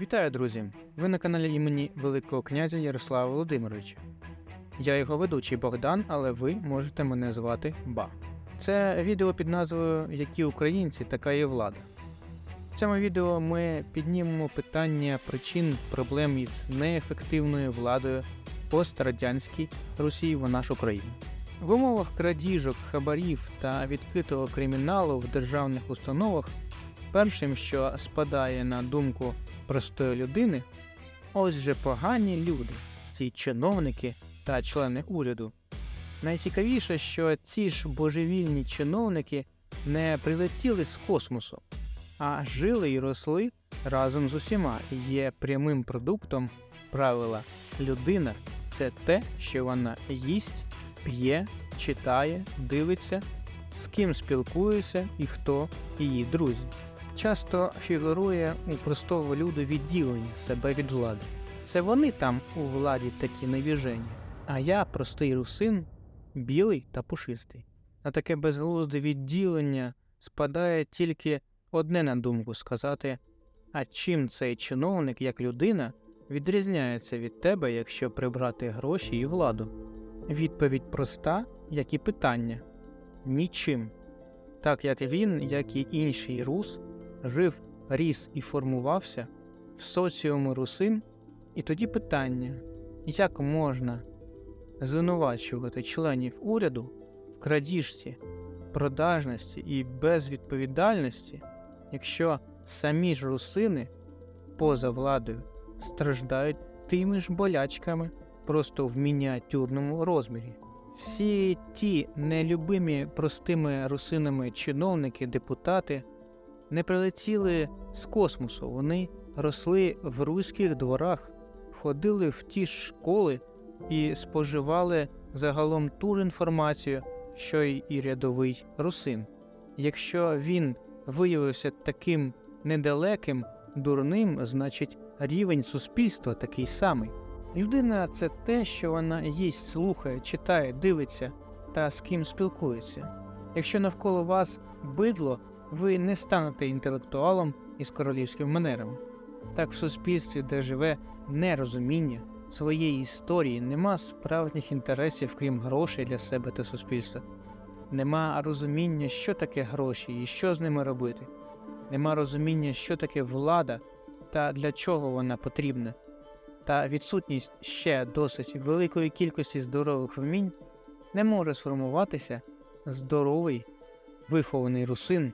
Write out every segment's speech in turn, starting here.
Вітаю, друзі! Ви на каналі імені Великого князя Ярослава Володимировича. Я його ведучий Богдан, але ви можете мене звати Ба. Це відео під назвою Які українці, така є влада. В цьому відео ми піднімемо питання причин проблем із неефективною владою пострадянській Росії в нашу країну. В умовах крадіжок, хабарів та відкритого криміналу в державних установах першим, що спадає на думку простої людини, ось же погані люди, ці чиновники та члени уряду. Найцікавіше, що ці ж божевільні чиновники не прилетіли з космосу, а жили і росли разом з усіма. І є прямим продуктом правила. Людина це те, що вона їсть, п'є, читає, дивиться, з ким спілкується і хто її друзі часто фігурує у простого люду відділення себе від влади. Це вони там у владі такі невіжені, а я, простий русин, білий та пушистий. На таке безглузде відділення спадає тільки одне на думку сказати: а чим цей чиновник, як людина, відрізняється від тебе, якщо прибрати гроші і владу? Відповідь проста, як і питання нічим. Так як він, як і інший рус, жив, ріс і формувався в соціумі русин, і тоді питання, як можна звинувачувати членів уряду в крадіжці, продажності і безвідповідальності, якщо самі ж русини поза владою страждають тими ж болячками просто в мініатюрному розмірі. Всі ті нелюбимі простими русинами чиновники, депутати не прилетіли з космосу, вони росли в руських дворах, ходили в ті ж школи і споживали загалом ту ж інформацію, що й і рядовий русин. Якщо він виявився таким недалеким, дурним, значить рівень суспільства такий самий. Людина це те, що вона їсть, слухає, читає, дивиться та з ким спілкується. Якщо навколо вас бидло, ви не станете інтелектуалом із королівськими манерами. Так в суспільстві, де живе нерозуміння своєї історії, нема справжніх інтересів, крім грошей для себе та суспільства. Нема розуміння, що таке гроші і що з ними робити. Нема розуміння, що таке влада та для чого вона потрібна. Та відсутність ще досить великої кількості здорових вмінь не може сформуватися здоровий вихований русин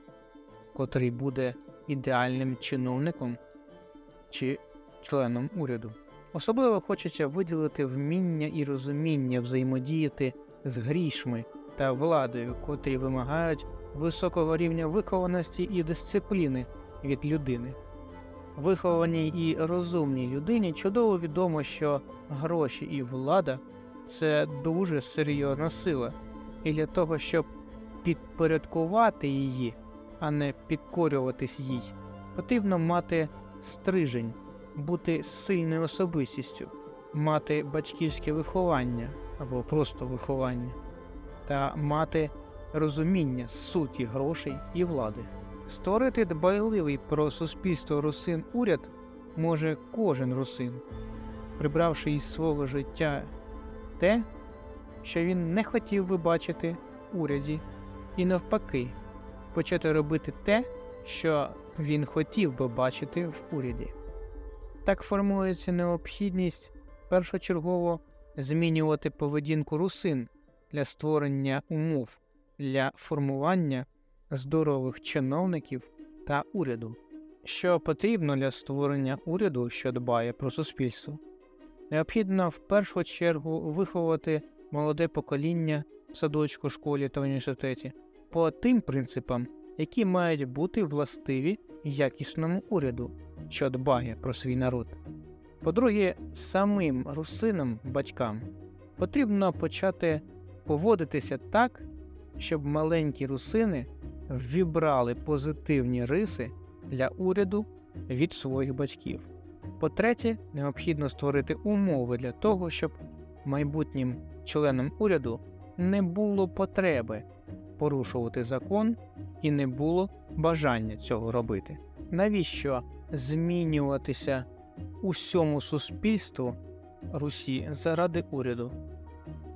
котрий буде ідеальним чиновником чи членом уряду. Особливо хочеться виділити вміння і розуміння взаємодіяти з грішми та владою, котрі вимагають високого рівня вихованості і дисципліни від людини. Вихованій і розумній людині чудово відомо, що гроші і влада це дуже серйозна сила, і для того, щоб підпорядкувати її, а не підкорюватись їй. Потрібно мати стрижень, бути сильною особистістю, мати батьківське виховання або просто виховання, та мати розуміння суті грошей і влади. Створити дбайливий про суспільство русин уряд може кожен русин, прибравши із свого життя те, що він не хотів би бачити в уряді, і навпаки почати робити те, що він хотів би бачити в уряді. Так формується необхідність першочергово змінювати поведінку русин для створення умов для формування здорових чиновників та уряду, що потрібно для створення уряду, що дбає про суспільство. Необхідно в першу чергу виховати молоде покоління в садочку, школі та університеті по тим принципам, які мають бути властиві якісному уряду, що дбає про свій народ. По-друге, самим русинам, батькам потрібно почати поводитися так, щоб маленькі русини вібрали позитивні риси для уряду від своїх батьків. По-третє, необхідно створити умови для того, щоб майбутнім членам уряду не було потреби порушувати закон і не було бажання цього робити. Навіщо змінюватися усьому суспільству Русі заради уряду.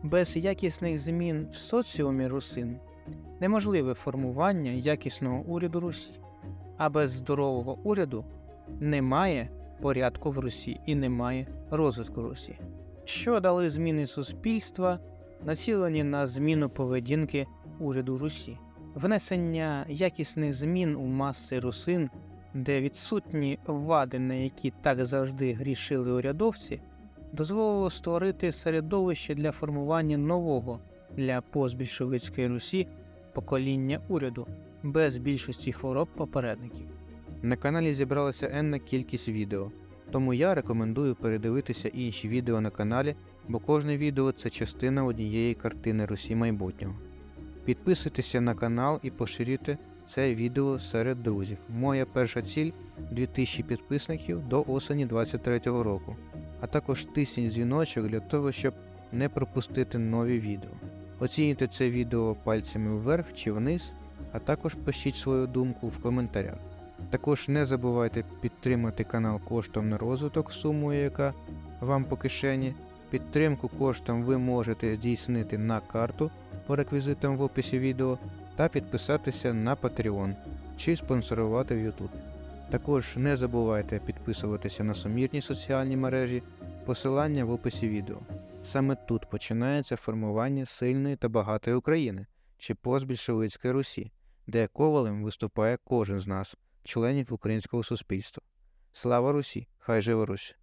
Без якісних змін в соціумі русин неможливе формування якісного уряду Русі, а без здорового уряду немає порядку в Русі і немає розвитку Русі. Що дали зміни суспільства, націлені на зміну поведінки уряду Русі, внесення якісних змін у маси русин, де відсутні вади, на які так завжди грішили урядовці, дозволило створити середовище для формування нового для постбільшовицької Русі покоління уряду без більшості хвороб попередників. На каналі зібралася енна кількість відео, тому я рекомендую передивитися інші відео на каналі, бо кожне відео це частина однієї картини Русі майбутнього. Підписуйтеся на канал і поширюйте це відео серед друзів. Моя перша ціль 2000 підписників до осені 2023 року, а також тисніть дзвіночок для того, щоб не пропустити нові відео. Оцінюйте це відео пальцями вверх чи вниз, а також пишіть свою думку в коментарях. Також не забувайте підтримати канал коштом на розвиток сумою, яка вам по кишені. Підтримку коштом ви можете здійснити на карту по реквізитам в описі відео та підписатися на Patreon чи спонсорувати в YouTube. Також не забувайте підписуватися на сумірні соціальні мережі, посилання в описі відео. Саме тут починається формування сильної та багатої України чи постбільшовицької Русі, де ковалем виступає кожен з нас, членів українського суспільства. Слава Русі! Хай живе Русь!